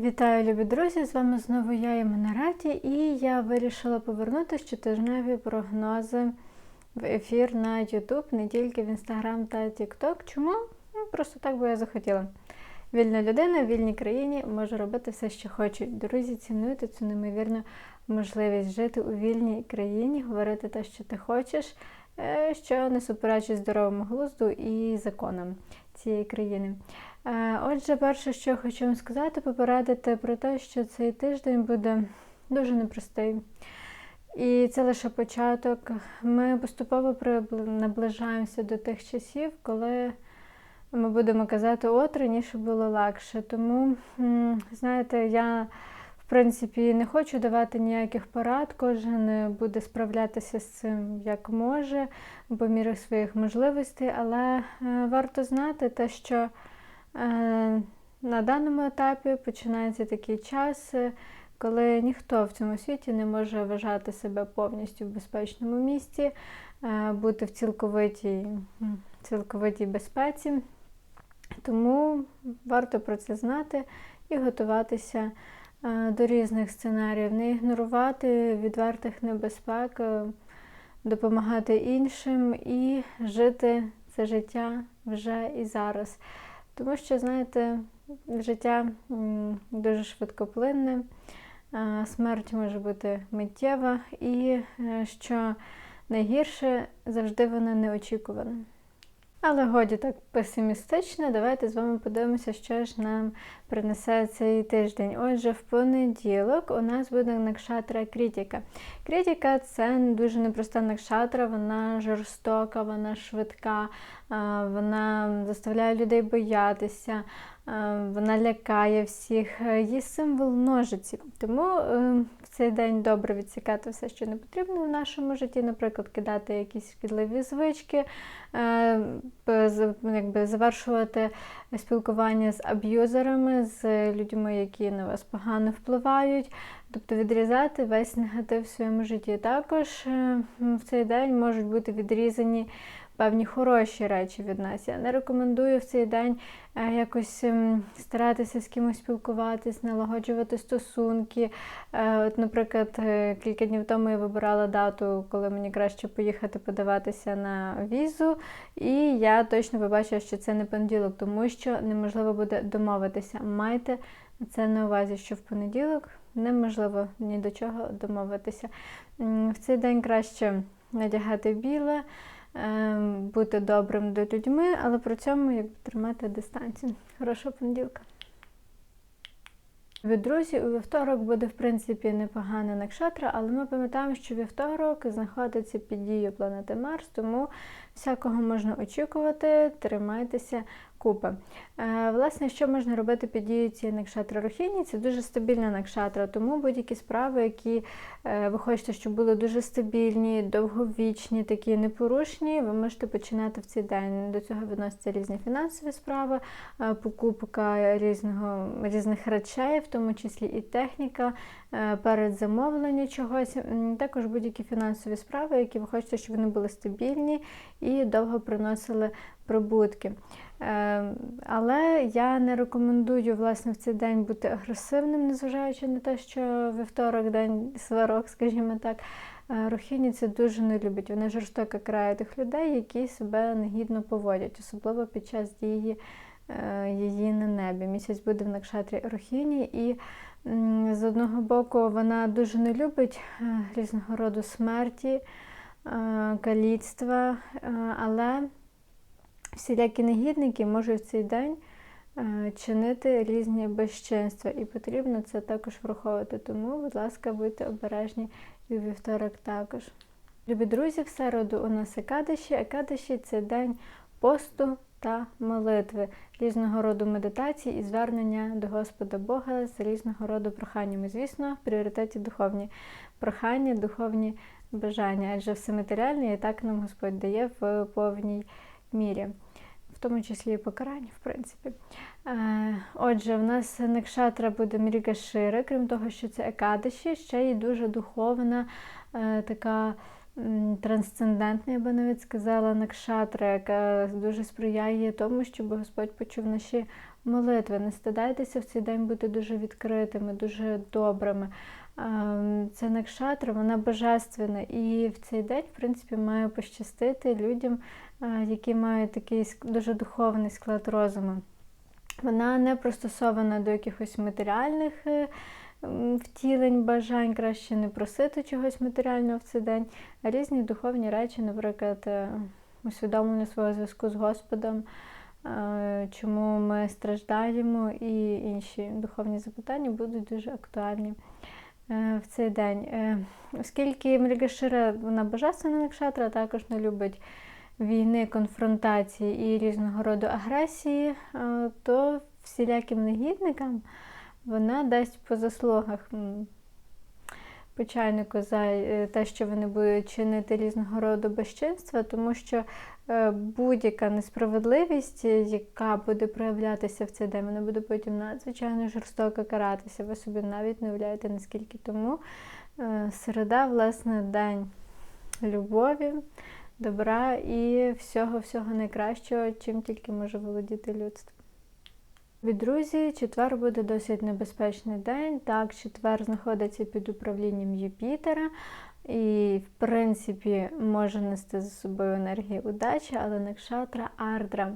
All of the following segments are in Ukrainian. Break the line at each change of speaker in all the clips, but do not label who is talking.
Вітаю, любі друзі! З вами знову я Імена Раті, і я вирішила повернути щотижневі прогнози в ефір на YouTube, не тільки в Instagram та TikTok. Чому? Ну, Просто так би я захотіла. Вільна людина в вільній країні може робити все, що хоче. Друзі, цінуйте цю неймовірну можливість жити у вільній країні, говорити те, що ти хочеш, е, що не суперечить здоровому глузду і законам цієї країни. Е, Отже, перше, що я хочу вам сказати, попередити про те, що цей тиждень буде дуже непростий. І це лише початок. Ми поступово наближаємося до тих часів, коли ми будемо казати, от раніше було легше. Тому, знаєте, я в принципі не хочу давати ніяких порад. Кожен буде справлятися з цим як може, по мірі своїх можливостей, але е, варто знати те, що е, на даному етапі починається такий час, е, коли ніхто в цьому світі не може вважати себе повністю в безпечному місці, е, бути в цілковитій, цілковитій безпеці. Тому варто про це знати і готуватися е, до різних сценаріїв, не ігнорувати відвертих небезпек, е, допомагати іншим і жити це життя вже і зараз. Тому що, знаєте, життя дуже швидкоплинне, е, смерть може бути миттєва, і е, що найгірше завжди вона неочікувана. Але годі так песимістично, давайте з вами подивимося, що ж нам принесе цей тиждень. Отже, в понеділок у нас буде накшатра крітіка. Крітіка це дуже непроста накшатра, вона жорстока, вона швидка, вона заставляє людей боятися, вона лякає всіх. Е, Її символ ножиці. Тому е, в цей день добре відсікати все, що не потрібно в нашому житті, наприклад, кидати якісь шкідливі звички, е, з- якби завершувати спілкування з аб'юзерами, з людьми, які на вас погано впливають, тобто відрізати весь негатив в своєму житті. Також е, в цей день можуть бути відрізані певні хороші речі від нас. Я не рекомендую в цей день е, якось ем, старатися з кимось спілкуватись, налагоджувати стосунки. Е, От, наприклад, е, кілька днів тому я вибирала дату, коли мені краще поїхати подаватися на візу, і я точно побачила, що це не понеділок, тому що неможливо буде домовитися. Майте це на увазі, що в понеділок неможливо ні до чого домовитися. В цей день краще надягати біле, бути добрим до людьми, але при цьому якби тримати дистанцію. Хорошого понеділка. Від друзі, у вівторок буде, в принципі, непогана накшатра, але ми пам'ятаємо, що вівторок знаходиться під дією планети Марс, тому всякого можна очікувати, тримайтеся купи. Е, власне, що можна робити під дією цієї накшатри Рохіні? Це дуже стабільна накшатра, тому будь-які справи, які е, ви хочете, щоб були дуже стабільні, довговічні, такі непорушні, ви можете починати в цей день. До цього відносяться різні фінансові справи, е, покупка різного, різних речей, в тому числі і техніка, перед замовленням чогось. Також будь-які фінансові справи, які ви хочете, щоб вони були стабільні і довго приносили прибутки. Е, Але я не рекомендую власне в цей день бути агресивним, незважаючи на те, що вівторок день сварок, скажімо так. Е, Рухіні це дуже не любить. Вони жорстоко карають тих людей, які себе негідно поводять, особливо під час дії е, її на небі. Місяць буде в Накшатрі Рухіні, і з одного боку вона дуже не любить різного роду смерті, каліцтва, але всілякі негідники можуть в цей день е, чинити різні безчинства, і потрібно це також враховувати. Тому, будь ласка, будьте обережні і у вівторок також. Любі друзі, в середу у нас Екадиші. Екадиші це день посту та молитви, різного роду медитації і звернення до Господа Бога з різного роду проханнями. Звісно, в пріоритеті духовні прохання, духовні бажання, адже все матеріальне і так нам Господь дає в повній мірі, в тому числі і покарання, в принципі. Е, Отже, в нас Некшатра буде Мрігашира, крім того, що це Екадиші, ще й дуже духовна, е, така трансцендентна, я би навіть сказала, накшатра, яка дуже сприяє тому, щоб Господь почув наші молитви. Не стидайтеся в цей день бути дуже відкритими, дуже добрими. Ем, Це накшатра, вона божественна. І в цей день, в принципі, має пощастити людям, е, які мають такий дуже духовний склад розуму. Вона не пристосована до якихось матеріальних е, втілень, бажань, краще не просити чогось матеріального в цей день, а різні духовні речі, наприклад, е, усвідомлення свого зв'язку з Господом, е, чому ми страждаємо, і інші духовні запитання будуть дуже актуальні в цей день. Оскільки Мрігашира, вона божественна накшатра, також не любить війни, конфронтації і різного роду агресії, е, то всіляким негідникам вона дасть по заслугах почальнику за е, те, що вони будуть чинити різного роду безчинства, тому що е, будь-яка несправедливість, яка буде проявлятися в цей день, вона буде потім надзвичайно жорстоко каратися. Ви собі навіть не уявляєте, наскільки тому середа, власне, день любові, добра і всього-всього найкращого, чим тільки може володіти людство. Від друзі, четвер буде досить небезпечний день. Так, четвер знаходиться під управлінням Юпітера і, в принципі, може нести за собою енергію удачі, але накшатра Ардра.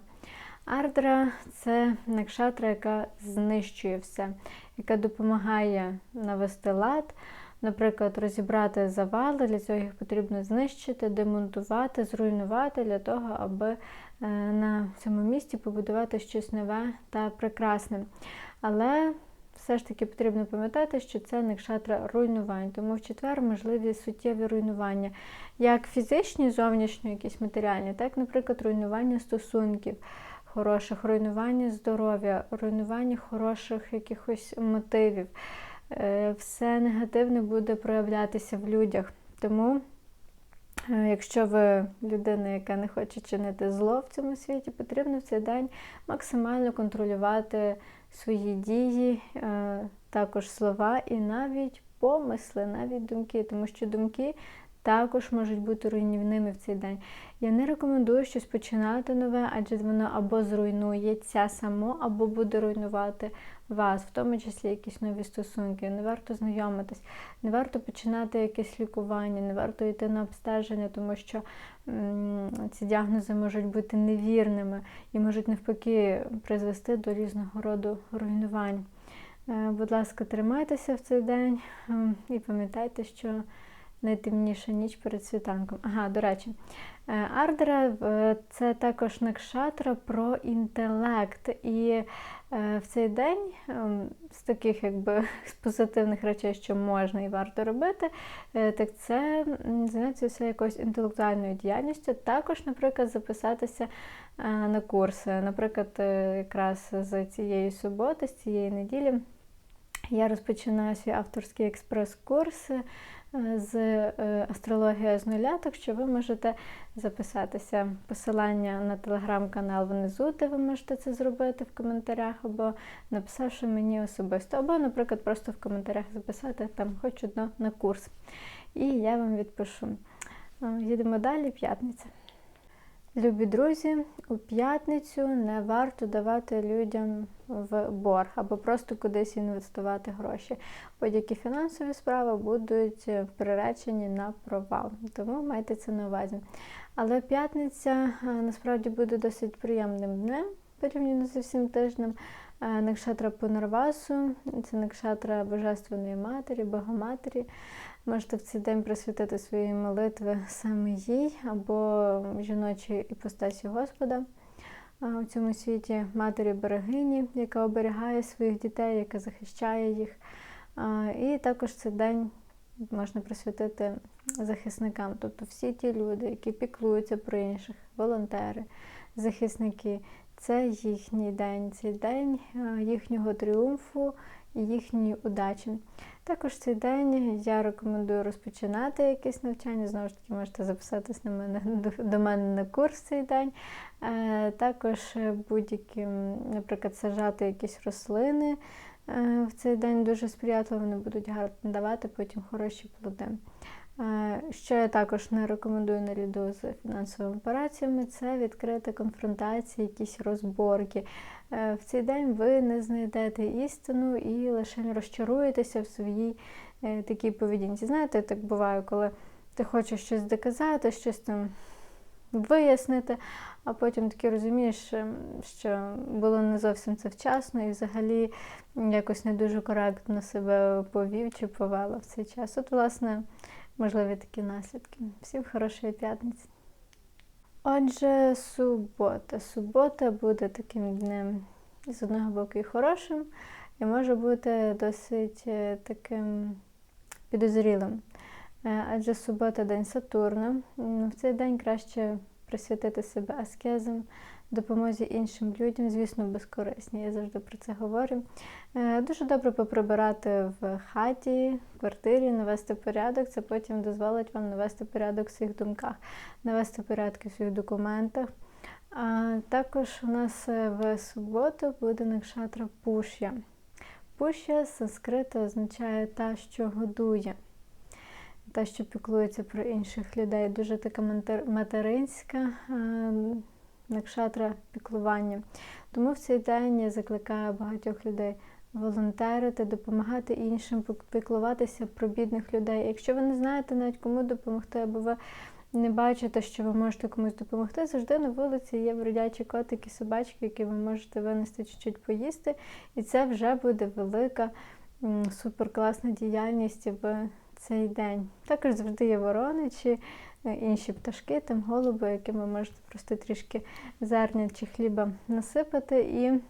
Ардра це накшатра, яка знищує все, яка допомагає навести лад, наприклад, розібрати завали, для цього їх потрібно знищити, демонтувати, зруйнувати для того, аби е, на цьому місці побудувати щось нове та прекрасне. Але все ж таки потрібно пам'ятати, що це некшатра руйнувань, тому в четвер можливі суттєві руйнування, як фізичні, зовнішні, якісь матеріальні, так, наприклад, руйнування стосунків. Хороших руйнування здоров'я, руйнування хороших якихось мотивів. Е, Все негативне буде проявлятися в людях. Тому, е, якщо ви людина, яка не хоче чинити зло в цьому світі, потрібно в цей день максимально контролювати свої дії, е, також слова і навіть помисли, навіть думки, тому що думки також можуть бути руйнівними в цей день. Я не рекомендую щось починати нове, адже воно або зруйнується само, або буде руйнувати вас, в тому числі якісь нові стосунки. Не варто знайомитись, не варто починати якесь лікування, не варто йти на обстеження, тому що ці діагнози можуть бути невірними і можуть навпаки призвести до різного роду руйнувань. Е, Будь ласка, тримайтеся в цей день ем, і пам'ятайте, що найтемніша ніч перед світанком. Ага, до речі, е, Ардера е, це також накшатра про інтелект. І е, в цей день ем, з таких якби з позитивних речей, що можна і варто робити, так це зайнятися якоюсь інтелектуальною діяльністю. Також, наприклад, записатися на курси. Наприклад, якраз з цієї суботи, з цієї неділі. Я розпочинаю свій авторський експрес-курс з е, астрологія з нуля, так що ви можете записатися. Посилання на телеграм-канал внизу, де ви можете це зробити в коментарях, або написавши мені особисто, або, наприклад, просто в коментарях записати там хоч одно на курс. І я вам відпишу. Е, Їдемо далі, п'ятниця. Любі друзі, у п'ятницю не варто давати людям в борг або просто кудись інвестувати гроші. Будь-які фінансові справи будуть приречені на провал. Тому майте це на увазі. Але п'ятниця насправді буде досить приємним днем порівняно з усім тижнем. Е, Накшатра Пунарвасу, це накшатра Божественної Матері, Богоматері. Можете в цей день присвятити свої молитви саме їй або жіночій іпостасі Господа у цьому світі, матері берегині, яка оберігає своїх дітей, яка захищає їх. І також цей день можна присвятити захисникам, тобто всі ті люди, які піклуються про інших, волонтери, захисники. Це їхній день, цей день їхнього тріумфу і їхньої удачі. Також цей день я рекомендую розпочинати якесь навчання. Знову ж таки, можете записатись на мене до, до мене на курс цей день. Е, також будь-які, наприклад, сажати якісь рослини е, в цей день дуже сприятливо, вони будуть гарно давати потім хороші плоди. Е, Що я також не рекомендую наряду з фінансовими операціями, це відкрита конфронтація, якісь розборки. Е, В цей день ви не знайдете істину і лише розчаруєтеся в своїй е, такій поведінці. Знаєте, так буває, коли ти хочеш щось доказати, щось там вияснити, а потім таки розумієш, що було не зовсім це вчасно і взагалі якось не дуже коректно себе повів чи повела в цей час. От, власне, можливі такі наслідки. Всім хорошої п'ятниці. Отже, субота. Субота буде таким днем з одного боку і хорошим, і може бути досить е, таким підозрілим. Е, Адже субота день Сатурна. В цей день краще присвятити себе аскезам, допомозі іншим людям, звісно, безкорисні. Я завжди про це говорю. Е, Дуже добре поприбирати в хаті, в квартирі, навести порядок. Це потім дозволить вам навести порядок в своїх думках, навести порядки в своїх документах. А також у нас е, в суботу буде накшатра пушя. Пушя з санскриту означає та, що годує та, що піклується про інших людей. Дуже така материнська е, накшатра піклування. Тому в цей день я закликаю багатьох людей волонтерити, допомагати іншим, піклуватися про бідних людей. Якщо ви не знаєте навіть кому допомогти, або ви не бачите, що ви можете комусь допомогти, завжди на вулиці є бродячі котики, собачки, які ви можете винести чуть-чуть поїсти, і це вже буде велика суперкласна діяльність в цей день. Також завжди є ворони чи е, інші пташки, там голуби, яким ви можете просто трішки зерня чи хліба насипати, і е,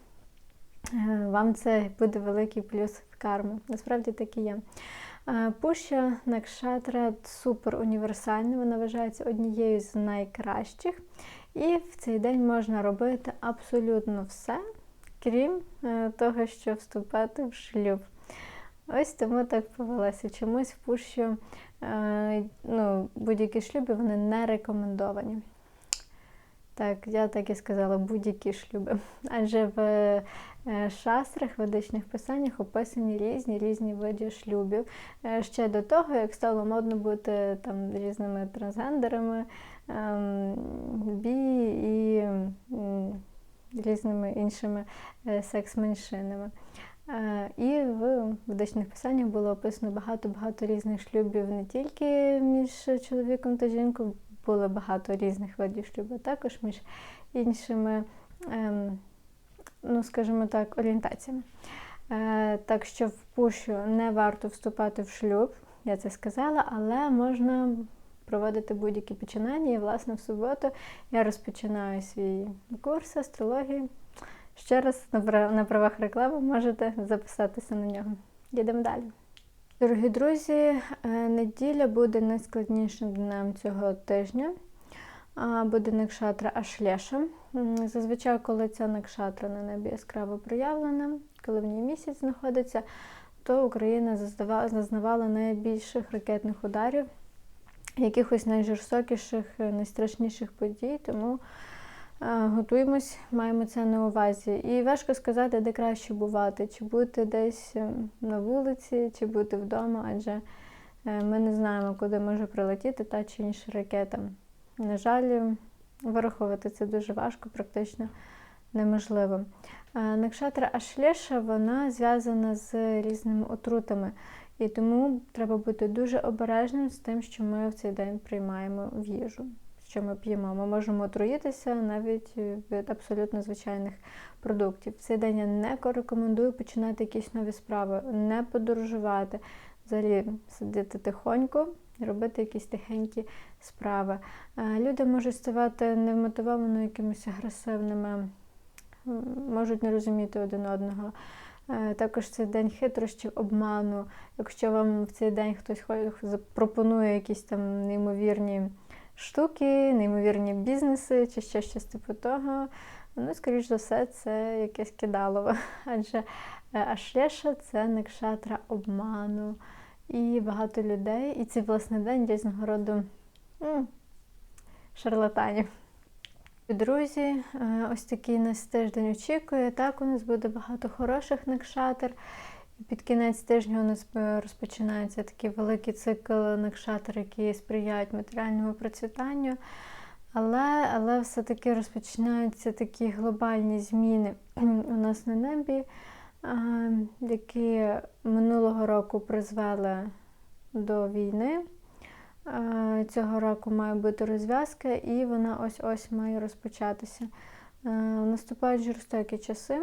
вам це буде великий плюс в карму. Насправді так і є. Е, Пуща Накшатра супер універсальна, вона вважається однією з найкращих. І в цей день можна робити абсолютно все, крім того, що вступати в шлюб. Ось тому так повелося. Чомусь в пущу е, ну, будь-які шлюби вони не рекомендовані. Так, я так і сказала, будь-які шлюби. Адже в е, шастрах, ведичних писаннях описані різні різні види шлюбів. Е, Ще до того, як стало модно бути там різними трансгендерами, ем, бі і різними іншими секс-меншинами. Е, І в ведичних писаннях було описано багато-багато різних шлюбів не тільки між чоловіком та жінкою, було багато різних видів шлюбу, а також між іншими, ем, ну скажімо так, орієнтаціями. Е, Так що в пущу не варто вступати в шлюб, я це сказала, але можна проводити будь-які починання. І, власне, в суботу я розпочинаю свій курс астрології. Ще раз на правах реклами можете записатися на нього. Їдемо далі. Дорогі друзі, е, неділя буде найскладнішим днем цього тижня. Буде накшатра Ашлеша. Зазвичай, коли ця накшатра на небі яскраво проявлена, коли в ній місяць знаходиться, то Україна зазнавала найбільших ракетних ударів, якихось найжорстокіших, е, найстрашніших подій. Тому готуємось, маємо це на увазі. І важко сказати, де краще бувати, чи бути десь е, на вулиці, чи бути вдома, адже е, ми не знаємо, куди може прилетіти та чи інша ракета. На жаль, вираховувати це дуже важко, практично неможливо. Накшатра Ашлеша вона зв'язана з різними отрутами, і тому треба бути дуже обережним з тим, що ми в цей день приймаємо в їжу, що ми п'ємо. Ми можемо отруїтися навіть від абсолютно звичайних продуктів. В цей день я не рекомендую починати якісь нові справи, не подорожувати, взагалі сидіти тихонько, робити якісь тихенькі справи. Е, Люди можуть ставати невмотивовано якимись агресивними, можуть не розуміти один одного. Е, Також цей день хитрощів, обману. Якщо вам в цей день хтось запропонує якісь там неймовірні штуки, неймовірні бізнеси чи ще щось типу того, ну, скоріш за все, це якесь кидалово. Адже е, Ашлеша це некшатра обману. І багато людей, і цей власне день різного роду шарлатанів. Друзі, е, ось такий нас тиждень очікує. Так, у нас буде багато хороших накшатер. Під кінець тижня у нас розпочинається такий великий цикл накшатр, які сприяють матеріальному процвітанню. Але, але все-таки розпочинаються такі глобальні зміни у нас на небі, які минулого року призвели до війни. Цього року має бути розв'язка, і вона ось-ось має розпочатися. Наступають жорстокі часи.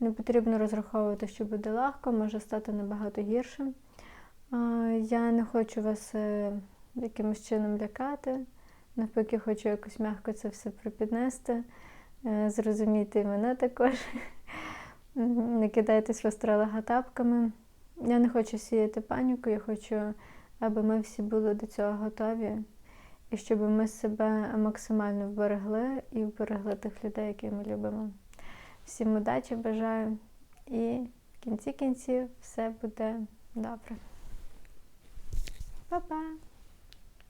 Не потрібно розраховувати, що буде легко, може стати набагато гірше. А, Я не хочу вас е, якимось чином лякати. Навпаки, хочу якось м'яко це все припіднести, е, зрозуміти і мене також. Не кидайтесь в астролога тапками. Я не хочу сіяти паніку, я хочу, аби ми всі були до цього готові, і щоб ми себе максимально вберегли і вберегли тих людей, яких ми любимо. Всім удачі бажаю, і в кінці кінців все буде добре. Па-па!